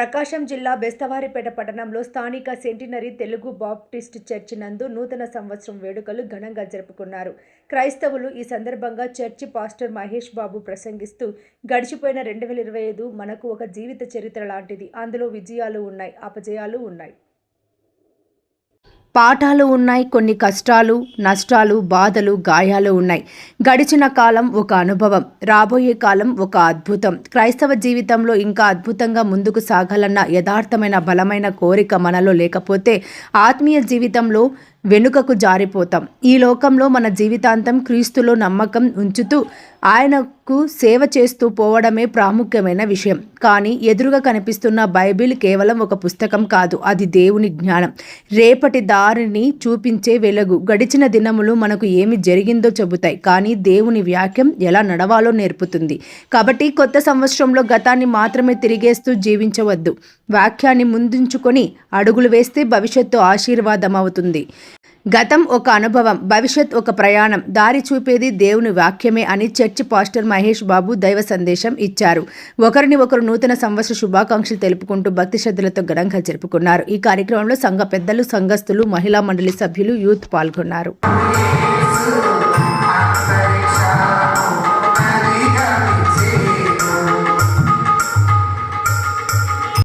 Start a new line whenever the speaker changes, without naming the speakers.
ప్రకాశం జిల్లా బెస్తవారిపేట పట్టణంలో స్థానిక సెంటినరీ తెలుగు బాప్టిస్ట్ చర్చి నందు నూతన సంవత్సరం వేడుకలు ఘనంగా జరుపుకున్నారు. క్రైస్తవులు ఈ సందర్భంగా చర్చి పాస్టర్ మహేష్ బాబు ప్రసంగిస్తూ గడిచిపోయిన రెండు వేల ఇరవై ఐదు మనకు ఒక జీవిత చరిత్ర లాంటిది. అందులో విజయాలు ఉన్నాయి అపజయాలు ఉన్నాయి. పాఠాలు ఉన్నాయి కొన్ని కష్టాలు నష్టాలు బాధలు గాయాలు ఉన్నాయి. గడిచిన కాలం ఒక అనుభవం రాబోయే కాలం ఒక అద్భుతం. క్రైస్తవ జీవితంలో ఇంకా అద్భుతంగా ముందుకు సాగాలన్న యథార్థమైన బలమైన కోరిక మనలో లేకపోతే ఆత్మీయ జీవితంలో వెనుకకు జారిపోతాం. ఈ లోకంలో మన జీవితాంతం క్రీస్తులో నమ్మకం ఉంచుతూ ఆయనకు సేవ చేస్తూ పోవడమే ప్రాముఖ్యమైన విషయం. కానీ ఎదురుగా కనిపిస్తున్న బైబిల్ కేవలం ఒక పుస్తకం కాదు అది దేవుని జ్ఞానం. రేపటి దారిని చూపించే వెలుగు. గడిచిన దినములు మనకు ఏమి జరిగిందో చెబుతాయి కానీ దేవుని వాక్యం ఎలా నడవాలో నేర్పుతుంది. కాబట్టి కొత్త సంవత్సరంలో గతాన్ని మాత్రమే తిరిగేస్తూ జీవించవద్దు. వాక్యాన్ని ముందుంచుకొని అడుగులు వేస్తే భవిష్యత్తు ఆశీర్వాదం అవుతుంది గతం ఒక అనుభవం భవిష్యత్ ఒక ప్రయాణం. దారి చూపేది దేవుని వాక్యమే అని చర్చి పాస్టర్ మహేష్ బాబు దైవ సందేశం ఇచ్చారు. ఒకరిని ఒకరు నూతన సంవత్సర శుభాకాంక్షలు తెలుపుకుంటూ భక్తి శ్రద్ధలతో ఘనంగా జరుపుకున్నారు. ఈ కార్యక్రమంలో సంఘ పెద్దలు సంఘస్థులు మహిళా మండలి సభ్యులు యూత్ పాల్గొన్నారు.